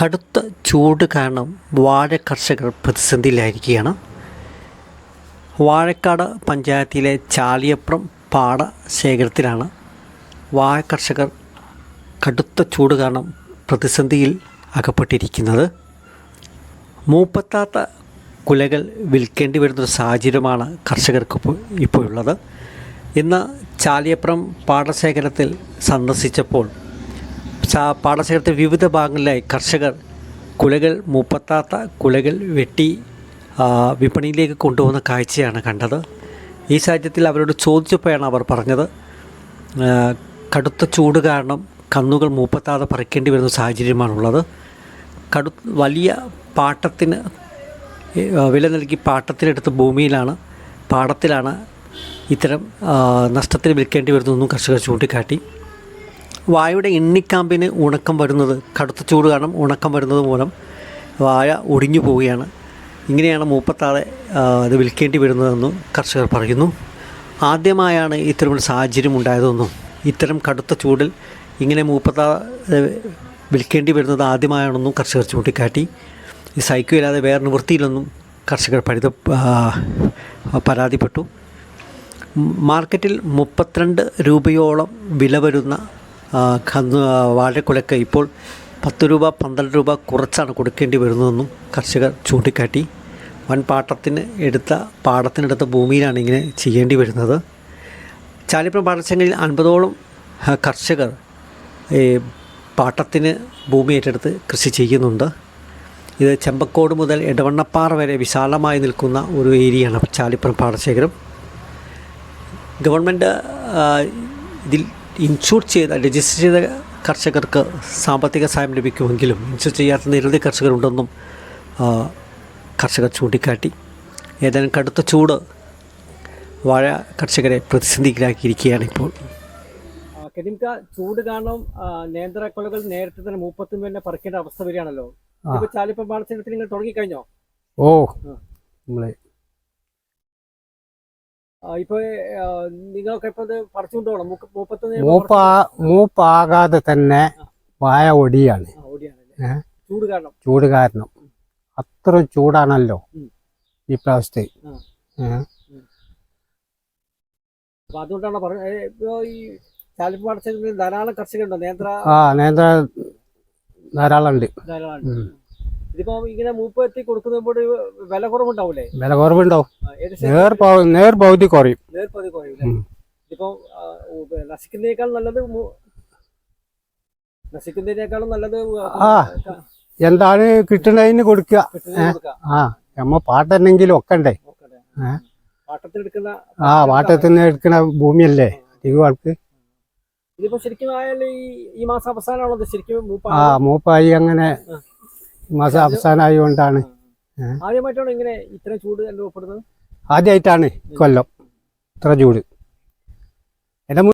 കടുത്ത ചൂട് കാരണം വാഴ കർഷകർ പ്രതിസന്ധിയിലായിരിക്കുകയാണ്. വാഴക്കാട് പഞ്ചായത്തിലെ ചാലിയപ്പുറം പാട ശേഖരത്തിലാണ് വാഴ കർഷകർ കടുത്ത ചൂട് കാരണം പ്രതിസന്ധിയിൽ അകപ്പെട്ടിരിക്കുന്നത്. മൂപ്പത്താത്ത കുലകൾ വിൽക്കേണ്ടി വരുന്നൊരു സാഹചര്യമാണ് കർഷകർക്ക് ഉള്ളത് ഇന്ന് ചാലിയപ്പുറം പാടശേഖരത്തിൽ സന്ദർശിച്ചപ്പോൾ പാടശേഖരത്തിൽ വിവിധ ഭാഗങ്ങളിലായി കർഷകർ കുലകൾ മുപ്പത്താത്ത കുലകൾ വെട്ടി വിപണിയിലേക്ക് കൊണ്ടുപോകുന്ന കാഴ്ചയാണ് കണ്ടത്. ഈ സാഹചര്യത്തിൽ അവരോട് ചോദിച്ചപ്പോഴാണ് അവർ പറഞ്ഞത് കടുത്ത ചൂട് കാരണം കന്നുകൾ മൂപ്പത്താതെ പറിക്കേണ്ടി വരുന്ന സാഹചര്യമാണുള്ളത്. കടു വലിയ പാട്ടത്തിന് വില നൽകി പാട്ടത്തിലെടുത്ത ഭൂമിയിലാണ് പാടത്തിലാണ് ഇത്തരം നഷ്ടത്തിൽ വിൽക്കേണ്ടി വരുന്നതെന്നും കർഷകർ ചൂണ്ടിക്കാട്ടി. വാഴയുടെ എണ്ണിക്കാമ്പിന് ഉണക്കം വരുന്നത് കടുത്ത ചൂട് കാരണം ഉണക്കം വരുന്നത് മൂലം വാഴ ഒടിഞ്ഞു പോവുകയാണ്. ഇങ്ങനെയാണ് മൂപ്പത്താളെ അത് വിൽക്കേണ്ടി വരുന്നതെന്നും കർഷകർ പറയുന്നു. ആദ്യമായാണ് ഇത്തരമൊരു സാഹചര്യം ഉണ്ടായതെന്നും ഇത്തരം കടുത്ത ചൂടിൽ ഇങ്ങനെ മൂപ്പത്താളെ വിൽക്കേണ്ടി വരുന്നത് ആദ്യമായാണെന്നും കർഷകർ ചൂണ്ടിക്കാട്ടി. ഈ സൈക്കിളില്ലാതെ വേറെ നിവൃത്തിയില്ലെന്നും കർഷകർ പരിത പരാതിപ്പെട്ടു. മാർക്കറ്റിൽ മുപ്പത്തിരണ്ട് രൂപയോളം വില വരുന്ന കന്ന് വാഴക്കുലക്ക് ഇപ്പോൾ പത്ത് രൂപ പന്ത്രണ്ട് രൂപ കുറച്ചാണ് കൊടുക്കേണ്ടി വരുന്നതെന്നും കർഷകർ ചൂണ്ടിക്കാട്ടി. വൻ പാട്ടത്തിന് എടുത്ത പാടത്തിനെടുത്ത ഭൂമിയിലാണ് ഇങ്ങനെ ചെയ്യേണ്ടി വരുന്നത്. ചാലിപ്പുറം പാടശങ്ങളിൽ അൻപതോളം കർഷകർ ഈ പാട്ടത്തിന് ഭൂമി ഏറ്റെടുത്ത് കൃഷി ചെയ്യുന്നുണ്ട്. ഇത് ചെമ്പക്കോട് മുതൽ എടവണ്ണപ്പാറ വരെ വിശാലമായി നിൽക്കുന്ന ഒരു ഏരിയയാണ് ചാലിപ്പുറം പാടശേഖരം. ഗവൺമെന്റ് ഇതിൽ ഇൻഷൂർ ചെയ്ത രജിസ്റ്റർ ചെയ്ത കർഷകർക്ക് സാമ്പത്തിക സഹായം ലഭിക്കുമെങ്കിലും ഇൻഷൂർ ചെയ്യാത്ത നിരവധി കർഷകരുണ്ടെന്നും കർഷകർ ചൂണ്ടിക്കാട്ടി. ഏതായാലും കടുത്ത ചൂട് വാഴ കർഷകരെ പ്രതിസന്ധിയിലാക്കിയിരിക്കുകയാണ് ഇപ്പോൾ. കരിംക ചൂട് കാരണം നേന്ത്രക്കൊലകൾ നേരത്തെ തന്നെ മൂപ്പത്തും തന്നെ പറിക്കേണ്ട അവസ്ഥ വരികയാണല്ലോ. ചാലിപ്പം പാടശേഖരത്തിൽ നിങ്ങൾ തുടങ്ങിക്കഴിഞ്ഞോ? ഓ. നമ്മൾ ഇപ്പൊ നിങ്ങൾക്ക് ഇപ്പൊ പറിച്ചുകൊണ്ട് പോകണം മൂപ്പത്തൊന്ന് മൂപ്പാ മൂപ്പാകാതെ തന്നെ വായ ഒടിയാണ്? ചൂട് കാരണം. ചൂട് കാരണം. അത്ര ചൂടാണല്ലോ ഈ. അപ്പൊ അതുകൊണ്ടാണ് പറഞ്ഞത്? ഇപ്പൊ ഈ ചാലിപ്പ് പാടശേഖരത്തിൽ ധാരാളം കർഷകരുണ്ടോ? നേന്ത്ര ആ നേന്ത്ര ധാരാളം ഉണ്ട് ധാരാളം. ഇതിപ്പോ ഇങ്ങനെ മൂപ്പ് എത്തി കൊടുക്കുന്നപ്പോൾ വില കുറവുണ്ടാവൂലേ? വില കുറവുണ്ടാവും. നേർ നേർ പൗതി കുറയും. നേർപ്പതി കുറയൂലേ ഉം. ഇതിപ്പോ നശിക്കുന്നതിനേക്കാൾ നല്ലത് നശിക്കുന്നതിനേക്കാളും നല്ലത് ആ. എന്താണ് കിട്ടുന്നതിന് കൊടുക്കുക. ആ നമ്മ പാട്ടെന്നെങ്കിലും ഒക്കെ ഉണ്ടേ നോക്കട്ടെ. ഏ? ആ പാട്ടത്തിൽ നിന്ന് എടുക്കുന്ന ഭൂമിയല്ലേ? അധികം ആൾക്ക്. ഇതിപ്പോ ശരിക്കും ഈ മാസം അവസാനമാണോ ശരിക്കും ആ മൂപ്പായി? അങ്ങനെ മാസം അവസാനമായതുകൊണ്ടാണ് ആദ്യമായിട്ടാണ് ഇങ്ങനെ ഇത്ര ചൂട് അനുഭവപ്പെടുന്നത്? ആദ്യമായിട്ടാണ് കൊല്ലം. ഇത്ര ചൂട്.